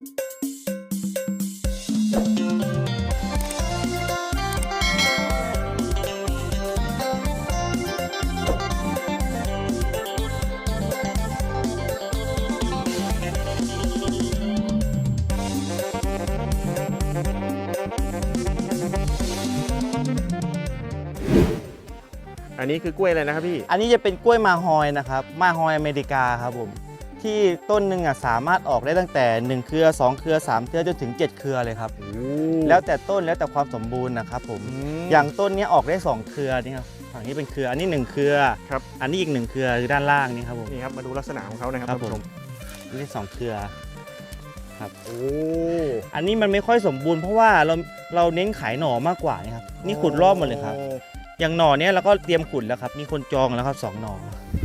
อันนี้คือกล้วยอะไรนะครับพี่ อันนี้จะเป็นกล้วยมาฮอยนะครับ มาฮอยอเมริกาครับผม ที่ต้นหนึ่งอะสามารถออกได้ตั้งแต่ 1 เครือ 2 เครือ 3 เครือจนถึง 7 เครือเลยครับ แล้วแต่ต้นแล้วแต่ความสมบูรณ์นะครับผม อย่างต้นเนี้ยออกได้ 2 เครือนี่ครับ ฝั่งนี้เป็นเครือ อันนี้ 1 เครือ ครับ อันนี้อีก 1 เครือคือด้านล่างนี่ครับผม นี่ครับมาดูลักษณะของเขานะครับครับท่านผู้ชมอันนี้สองเครือโอ้อันนี้มันไม่ค่อยสมบูรณ์เพราะว่าเราเราเน้นขายหน่อมากกว่านี่ครับ นี่ขุดรอบหมดเลยครับ อย่างหน่อเนี้ยเราก็เตรียมขุดแล้วครับ มีคนจองแล้วครับสองหน่อ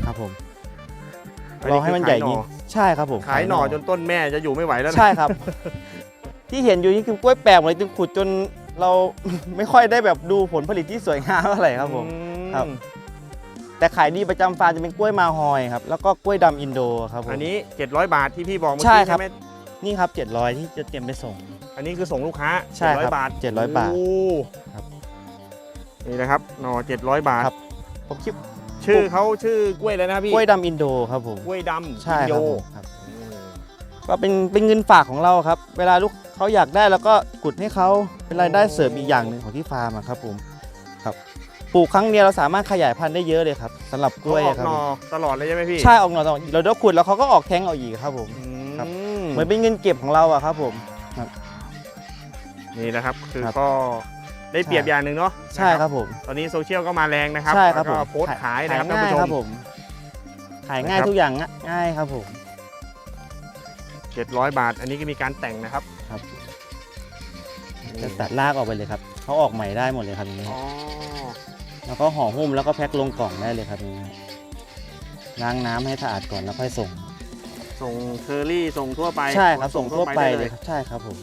ครับผม อันรนี้อให้มันใหญ่คือขายหน่ยิ่องใช่ครับผมขายหน่อจนต้นแม่จะอยู่ไม่ไหวแล้วนะใช่ครับ ที่เห็นอยู่นี่คือกล้วยแปลกหมดเลยจนขุดจนเรา ไม่ค่อยได้แบบดูผลผลิตที่สวยงามเท่าไหร่ครับผมอืมครับ แต่ขายดีประจำฟาร์มจะเป็นกล้วยมาฮอยครับแล้วก็กล้วยดำอินโดครับผม อันนี้ 700 บาทที่พี่บอกเมื่อใช่กี้ครัใช่บไหมนี่ครับ 700 ที่จะเตรียมไปส่ง อันนี้คือส่งลูกค้าใช่ครับ700บาท700บาทโอ้ครับนี่นะครับหน่อ700 บาท ครับ ผมคิด ชื่อเขาชื่อกล้วยอะไรนะพี่ กล้วยดำอินโดครับผมกล้วยดำใช่อินคโดรับผมครับอืมก็เป็นเป็นเงินฝากของเราครับ เวลาลูกเขาอยากได้แล้วก็กุดให้เขาเป็นรายได้เสริมอีกอย่างหนึ่งของที่ฟาร์มอะครับผมครับปลูกครั้งเดียวเราสามารถขยายพันธุ์ได้เยอะเลยครับสำหรับกเขาล้วยออกครับหน่อตลอดเลยใช่ไหมพี่ใช่ออกหน่อตลอดเราเดี๋ยวขุดแล้วเขาก็ออกแท้งออกอีกครับผม อืม ครับ เหมือนเป็นเงินเก็บของเราอะครับผม นี่นะครับ คือครับ ก็ ได้เปรียบใช่อย่างหนึ่งเนาะใช่ครับผม ตอนนี้โซเชียลก็มาแรงนะครับใช่ครับแล้วผมก็โพสต์ขายนะครับท่านง่ายผู้ชครัมบผมขายง่ายนะครับทุกอย่างง่ายครับผม700 บาท อันนี้ก็มีการแต่งนะครับครับนี่จะตัดรากออกไปเลยครับเขาออกใหม่ได้หมดเลยครับอย่างนี้อ๋อแล้วก็ห่อหุ้มแล้วก็แพ็คลงกล่องได้เลยครับอย่างนี้ล้างน้ำให้สะอาดก่อนแล้วค่อยส่ง ส่งเคอรี่ส่งทั่วไป ใช่ครับส่งทั่วไปด้เลยครับใช่ครับผม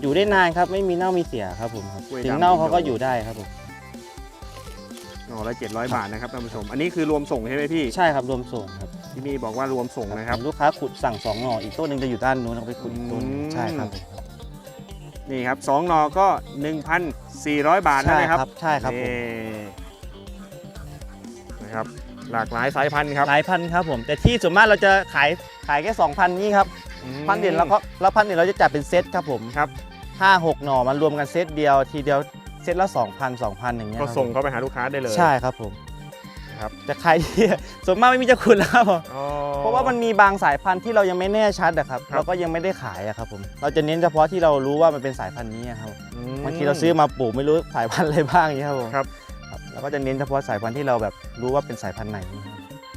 อยู่ได้นานครับไม่มีเน่ามีเสียครับผมครับกล้วยถึงดำเน่าเขาก็อินโดอยู่ได้ครับผมหน่อละ700บาทนะครับท่านผู้ชม อันนี้คือรวมส่งใช่ไหมพี่ ใช่ครับรวมส่งครับที่มีบอกว่ารวมส่งนะครับลูกค้าขุดสั่งสองหน่ออีกต้นหนึ่งจะอยู่ด้านนู้นเราไปขุดอีกต้นหนึ่งอืม ใช่ครับนี่ครับสองหน่อก็ 1,400 บาทใช่นะคครัรับบใช่ครับผมนี่นะครับ หลากหลายสายพันธุ์ครับ หลายพันครับผม แต่ที่ส่วนมากเราจะขายขายแค่สองพันนี้ครับอืม พันเด่นแล้วก็แล้วพันเด่นเราจะจัดเป็นเซตครับผมครับห้าหกหน่อมารวมกันเซตเดียวทีเดียวเซตละสองพันสองพันอย่างเงี้ยก็ครับส่งเข้าไปหาลูกค้าได้เลยใช่ครับผมครับแต่ขายดีส่วนมากไม่มีจะขุดแล้วครับผมอ๋อเพราะว่ามันมีบางสายพันธุ์ที่เรายังไม่แน่ชัดอะครับครับเราก็ยังไม่ได้ขายอะครับผมเราจะเน้นเฉพาะที่เรารู้ว่ามันเป็นสายพันธุ์นี้อะครับอืมบางทีเราซื้อมาปลูกไม่รู้สายพันธุ์อะไรบ้างอย่างเงี้ยครับผมครับครับเราก็จะเน้นเฉพาะสายพันธุ์ที่เราแบบรู้ว่าเป็นสายพันธุ์ไหน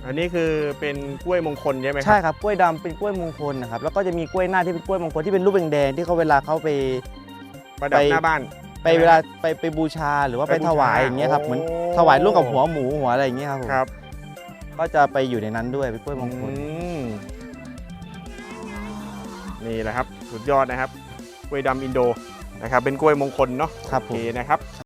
อันนี้คือเป็นกล้วยมงคลใช่ไหมคใช่รับครับกล้วยดำเป็นกล้วยมงคลนะครับแล้วก็จะมีกล้วยหน้าที่เป็นกล้วยมงคลที่เป็นรูปแดงๆที่เขาเวลาเขาไป ประดับไป หน้าบ้าน ไปเวลาไปไปบูชาหรือว่าไปไปบูชาถวายอย่างเงี้ยครับโอ้เหมือนถวายร่วมกับหัวหมูหัวอะไรอย่างเงี้ยครับผมครับก็จะไปอยู่ในนั้นด้วยเป็นกล้วยมงคล อืมนี่แหละครับ สุดยอดนะครับ กล้วยดำอินโดนะครับ เป็นกล้วยมงคลเนาะครับโอผมเคนะครับ